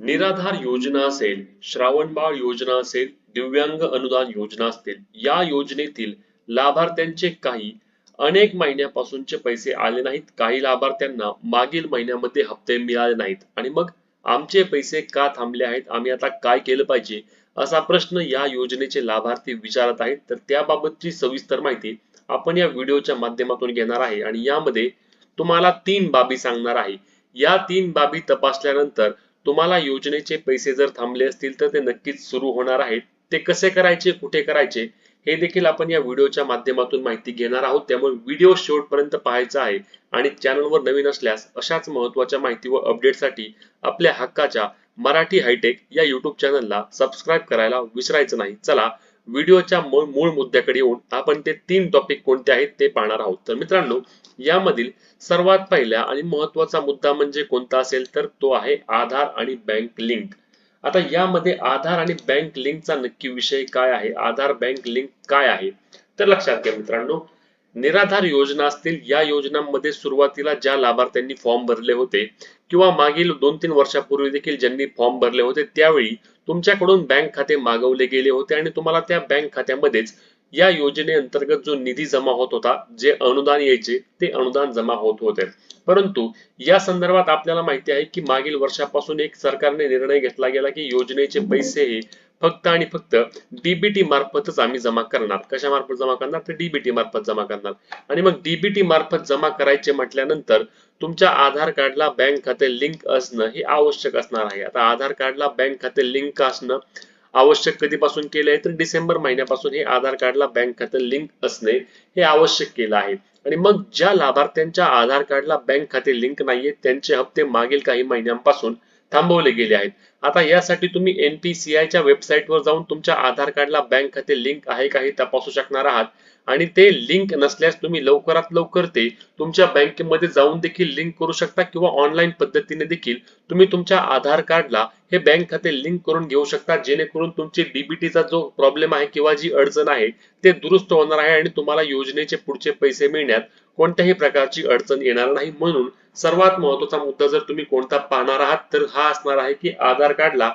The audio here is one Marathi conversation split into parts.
निराधार योजना असेल श्रावणबाळ योजना असेल दिव्यांग अनुदान योजना असतील या योजनेतील लाभार्थ्यांचे काही अनेक महिन्यापासूनचे पैसे आले नाहीत. काही लाभार्थ्यांना मागील महिन्यामध्ये हप्ते मिळाले नाहीत. आणि मग आमचे पैसे का थांबले आहेत? आम्ही आता काय केलं पाहिजे? असा प्रश्न या योजनेचे लाभार्थी विचारत आहेत. तर त्याबाबतची सविस्तर माहिती आपण या व्हिडिओच्या माध्यमातून घेणार आहे. आणि यामध्ये तुम्हाला तीन बाबी सांगणार आहे. या तीन बाबी तपासल्यानंतर तुम्हाला योजनेचे पैसे जर थांबले असतील तर ते नक्कीच सुरू होणार आहेत. ते कसे करायचे कुठे करायचे हे देखील आपण या व्हिडिओच्या माध्यमातून माहिती घेणार आहोत. त्यामुळे व्हिडिओ शेवटपर्यंत पाहायचा आहे आणि चॅनलवर नवीन असल्यास अशाच महत्त्वाच्या माहिती व अपडेटसाठी आपल्या हक्काच्या मराठी हायटेक या युट्यूब चॅनलला सबस्क्राईब करायला विसरायचं नाही. चला व्हिडिओच्या मूळ मूळ मुद्द्याकडे येऊन आपण ते तीन टॉपिक कोणते आहेत ते पाहणार आहोत. तर मित्रांनो यामधील सर्वात पहिला आणि महत्त्वाचा मुद्दा म्हणजे कोणता असेल तर तो आहे आधार आणि बँक लिंक. आता यामध्ये आधार आणि बँक लिंकचा नक्की विषय काय आहे? आधार बँक लिंक काय आहे? तर लक्षात घ्या मित्रांनो निराधार योजना असतील या योजनांमध्ये सुरुवातीला ज्या लाभार्थ्यांनी फॉर्म भरले होते किंवा मागील दोन तीन वर्षापूर्वी देखील ज्यांनी फॉर्म भरले होते त्यावेळी तुमच्याकडून बँक खाते मागवले गेले होते आणि तुम्हाला त्या बँक खात्यामध्येच या योजनेअंतर्गत जो निधी जमा होत होता जे अनुदान यायचे ते अनुदान जमा होत होते. परंतु या संदर्भात आपल्याला माहिती आहे की मागील वर्षापासून एक सरकारने निर्णय घेतला गेला की योजनेचे पैसे हे फक्त आणि फक्त डीबीटी मार्फतच आम्ही जमा करणार. कशा मार्फत जमा करणार? तर डीबीटी मार्फत जमा करणार. आणि मग डीबीटी मार्फत जमा करायचे म्हटल्यानंतर तुमच्या आधार कार्डला बँक खाते लिंक असणं हे आवश्यक असणार आहे. आता आधार कार्डला बँक खाते लिंक असणं आवश्यक कधीपासून केले आहे? तर डिसेंबर महिन्यापासून हे आधार कार्डला बँक खातं लिंक असणे हे आवश्यक केलं आहे. आणि मग ज्या लाभार्थ्यांच्या आधार कार्डला बँक खाते लिंक नाहीये त्यांचे हप्ते मागील काही महिन्यांपासून थांबवले गेले आहेत. आता यासाठी तुम्ही एनपीसीआयच्या वेबसाईटवर जाऊन तुमच्या आधार कार्डला बँक खाते लिंक आहे का हे तपासू शकणार आहात. आणि ते लिंक नसल्यास तुम्ही लवकरात लवकर ते तुमच्या बँकेमध्ये जाऊन देखील लिंक करू शकता किंवा ऑनलाईन पद्धतीने देखील तुम्ही तुमच्या आधार कार्डला हे बँक खाते लिंक करून घेऊ शकता. जेणेकरून तुमची डीबीटीचा जो प्रॉब्लेम आहे किंवा जी अडचण आहे ते दुरुस्त होणार आहे आणि तुम्हाला योजनेचे पुढचे पैसे मिळण्यात कोणत्याही प्रकारची अडचण येणार नाही. म्हणून सर्वात महत्त्वाचा मुद्दा जर तुम्ही कोणता पाहणार आहात तर हा असणार आहे की आधार कार्डला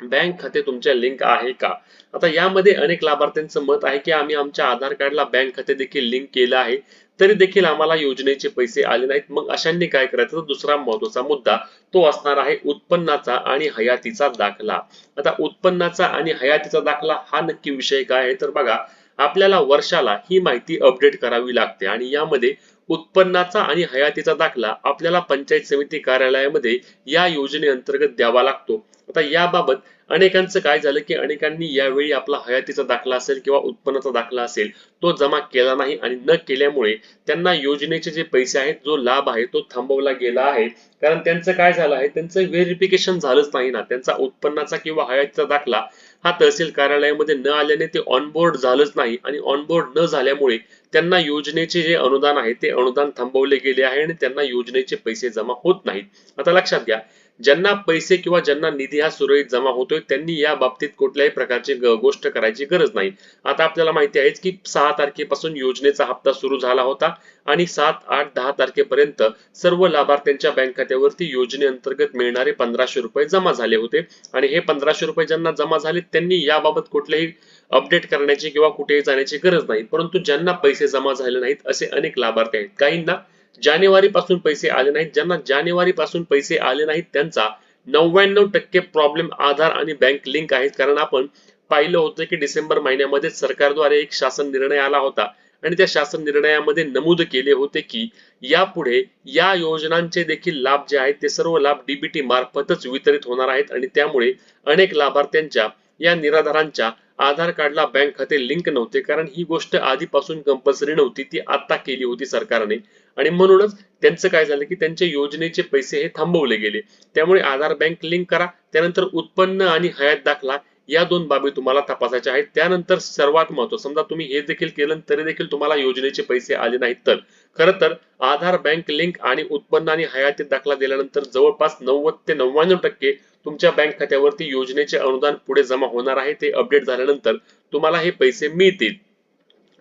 बँक खाते तुमच्या लिंक आहे का? आता यामध्ये अनेक लाभार्थ्यांचं मत आहे की आम्ही आमच्या आधार कार्डला बँक खाते देखील लिंक केलं आहे तरी देखील आम्हाला योजनेचे पैसे आले नाहीत. मग अशांनी काय करायचं? दुसरा महत्त्वाचा मुद्दा तो असणार आहे उत्पन्नाचा आणि हयातीचा दाखला. आता उत्पन्नाचा आणि हयातीचा दाखला हा नक्की विषय काय आहे? तर बघा आपल्याला वर्षाला ही माहिती अपडेट करावी लागते आणि यामध्ये उत्पन्नाचा आणि हयातीचा दाखला आपल्याला पंचायत समिती कार्यालयामध्ये या योजनेअंतर्गत द्यावा लागतो. आता याबाबत अनेकांचं काय झालं की अनेकांनी यावेळी आपला हयातीचा दाखला असेल किंवा उत्पन्नाचा दाखला असेल तो जमा केला नाही आणि न केल्यामुळे त्यांना योजनेचे जे पैसे आहेत जो लाभ आहे तो थांबवला गेला आहे. कारण त्यांचं काय झालं आहे त्यांचं व्हेरिफिकेशन झालंच नाही ना. त्यांचा उत्पन्नाचा किंवा हयातीचा दाखला हा तहसील कार्यालयामध्ये न आल्याने ते ऑनबोर्ड झालंच नाही. आणि ऑनबोर्ड न झाल्यामुळे त्यांना योजनेचे जे अनुदान आहे ते अनुदान थांबवले गेले आहे आणि त्यांना योजनेचे पैसे जमा होत नाहीत. आता लक्षात घ्या ज्यांना पैसे किंवा ज्यांना निधी हा सुरळीत जमा होतोय त्यांनी या बाबतीत कुठल्याही प्रकारची गोष्ट करायची गरज नाही. आता आपल्याला माहिती आहे की सहा तारखेपासून योजनेचा हप्ता सुरू झाला होता आणि सात आठ दहा तारखेपर्यंत सर्व लाभार्थ्यांच्या बँक खात्यावरती योजनेअंतर्गत मिळणारे पंधराशे रुपये जमा झाले होते. आणि हे पंधराशे रुपये ज्यांना जमा झाले त्यांनी याबाबत कुठल्याही अपडेट करण्याची किंवा कुठेही जाण्याची गरज नाही परंतु ज्यांना पैसे जमा झाले नाहीत असे अनेक लाभार्थी आहेत. काहींना जानेवारी पासून पैसे आले नाहीत ज्यांना जानेवारी पासून पैसे आले नाहीत त्यांचा नव्याण्णव टक्के प्रॉब्लेम आधार आणि बँक लिंक आहेत. कारण आपण पाहिलं होतं की डिसेंबर महिन्यामध्ये सरकारद्वारे एक शासन निर्णय आला होता आणि त्या शासन निर्णयामध्ये नमूद केले होते की यापुढे या योजनांचे देखील लाभ जे आहेत ते सर्व लाभ डीबीटी मार्फतच वितरित होणार आहेत आणि त्यामुळे अनेक लाभार्थ्यांच्या या निराधारांच्या आधार कार्डला बँक खाते लिंक नव्हते कारण ही गोष्ट आधीपासून कंपल्सरी नव्हती ती आता केली होती सरकारने. आणि म्हणूनच त्यांचं काय झालं की त्यांच्या योजनेचे पैसे हे थांबवले गेले. त्यामुळे आधार बँक लिंक करा त्यानंतर उत्पन्न आणि हयात दाखला या दोन बाबी तुम्हाला तपासायच्या आहेत. त्यानंतर सर्वात महत्त्व समजा तुम्ही हे देखील केलं तरी देखील तुम्हाला योजनेचे पैसे आले नाहीत तर. खर तर आधार बँक लिंक आणि उत्पन्न आणि हयाती दाखला दिल्यानंतर जवळपास नव्वद ते नव्याण्णव टक्के तुमच्या बँक खात्यावरती योजनेचे अनुदान पुढे जमा होणार आहे ते अपडेट झाल्यानंतर तुम्हाला हे पैसे मिळतील.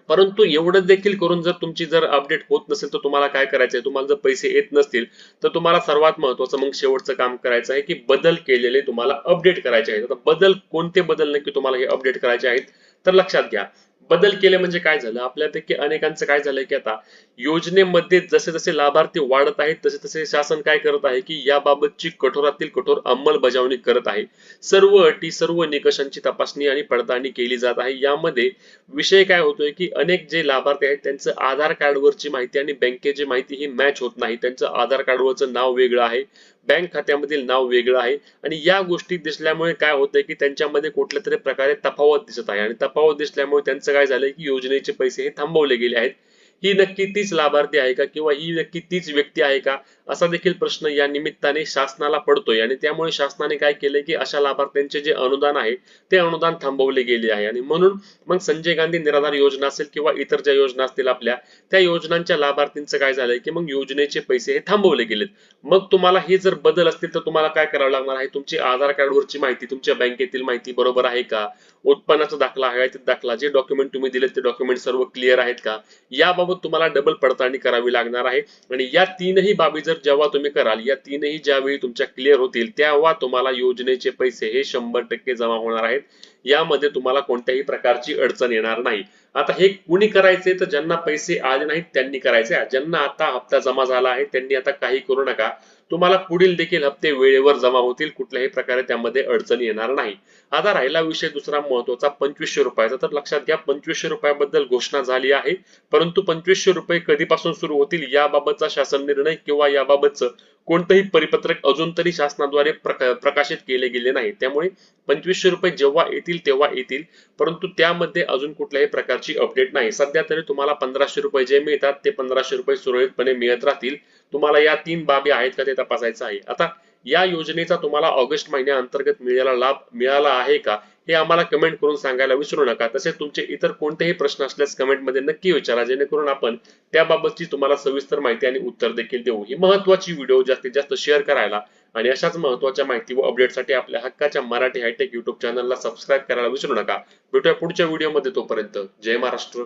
परंतु एवढं देखील करून जर तुमची जर अपडेट होत नसेल तर तुम्हाला काय करायचं आहे तुम्हाला जर पैसे येत नसतील तर तुम्हाला सर्वात महत्वाचं मग शेवटचं काम करायचं आहे की बदल केलेले तुम्हाला अपडेट करायचे आहेत. आता बदल कोणते बदल नक्की तुम्हाला हे अपडेट करायचे आहेत तर लक्षात घ्या. बदल केले म्हणजे काय झालं? आपल्यापैकी अनेकांचं काय झालंय की आता योजनेमध्ये जसे जसे लाभार्थी वाढत आहेत तसे तसे शासन काय करत आहे की याबाबतची कठोरातील कठोर अंमलबजावणी करत आहे. सर्व अटी सर्व निकषांची तपासणी आणि पडताळणी केली जात आहे. यामध्ये विषय काय होतोय की अनेक जे लाभार्थी आहेत त्यांचं आधार कार्डवरची माहिती आणि बँकेची माहिती ही मॅच होत नाही. त्यांचं आधार कार्डवरचं नाव वेगळं आहे. बँक खात्यामधील नाव वेगळं आहे. आणि या गोष्टी दिसल्यामुळे काय होतंय की त्यांच्यामध्ये कुठल्या तरी प्रकारे तफावत दिसत आहे. आणि तफावत दिसल्यामुळे त्यांचं काय झालंय की योजनेचे पैसे हे थांबवले गेले आहेत. ही नक्की तीच लाभार्थी आहे का? किंवा ही नक्की तीच व्यक्ती आहे का? असा देखील प्रश्न या निमित्ताने शासनाला पडतोय. आणि त्यामुळे शासनाने काय केलंय की अशा लाभार्थ्यांचे जे अनुदान आहे ते अनुदान थांबवले गेले आहे. आणि म्हणून मग संजय गांधी निराधार योजना असेल किंवा इतर ज्या योजना असतील आपल्या त्या योजनांच्या लाभार्थींचं काय झालंय की मग योजनेचे पैसे हे थांबवले गेलेत. मग तुम्हाला हे जर बदल असतील तर तुम्हाला काय करावं लागणार आहे? तुमची आधार कार्डवरची माहिती तुमच्या बँकेतील माहिती बरोबर आहे का? उत्पन्नाचा दाखला हयातीत दाखला जे डॉक्युमेंट तुम्ही दिलेत ते डॉक्युमेंट सर्व क्लिअर आहेत का? याबाबत तुम्हाला डबल पडताळणी करावी लागणार आहे. आणि या तीनही बाबी जर जेव्हा तुम्ही कराल या तीनही ज्यावेळी तुमच्या क्लिअर होतील तेव्हा तुम्हाला योजनेचे पैसे हे शंभर टक्के जमा होणार आहेत. यामध्ये तुम्हाला कोणत्याही प्रकारची अडचण येणार नाही. आता हे कुणी करायचे? तर ज्यांना पैसे आले नाहीत त्यांनी करायचे. ज्यांना आता हप्ता जमा झाला आहे त्यांनी आता काही करू नका. तुम्हाला पुढील देखील हप्ते वेळेवर जमा होतील. कुठल्याही प्रकारे त्यामध्ये अडचण येणार नाही. आता राहिला विषय दुसरा महत्त्वाचा पंचवीसशे रुपयाचा. तर लक्षात घ्या पंचवीसशे रुपयाबद्दल घोषणा झाली आहे. परंतु पंचवीसशे रुपये कधीपासून सुरू होतील याबाबतचा शासन निर्णय किंवा याबाबतचं कोणतंही परिपत्रक अजून तरी शासनाद्वारे प्रका- प्रकाशित केले गेले नाही. त्यामुळे पंचवीसशे रुपये जेव्हा येतील तेव्हा येतील. परंतु त्यामध्ये अजून कुठल्याही प्रकारची अपडेट नाही. सध्या तरी तुम्हाला पंधराशे रुपये जे मिळतात ते पंधराशे रुपये सुरळीतपणे मिळत राहतील. तुम्हाला या तीन बाबी आहेत का ते तपासायचं आहे. आता या योजनेचा तुम्हाला ऑगस्ट महिन्या अंतर्गत मिळालेला लाभ मिळाला आहे का? हे आम्हाला कमेंट करून सांगायला विसरू नका. तसेच तुमचे इतर कोणतेही प्रश्न असल्यास कमेंटमध्ये नक्की विचारा. जेणेकरून आपण त्याबाबतची तुम्हाला सविस्तर माहिती आणि उत्तर देखील देऊ. ही महत्वाची व्हिडिओ जास्तीत जास्त शेअर करायला आणि अशाच महत्त्वाच्या माहिती व अपडेटसाठी आपल्या हक्काच्या मराठी हायटेक युट्यूब चॅनलला सबस्क्राईब करायला विसरू नका. भेटूया पुढच्या व्हिडिओमध्ये तोपर्यंत. जय महाराष्ट्र.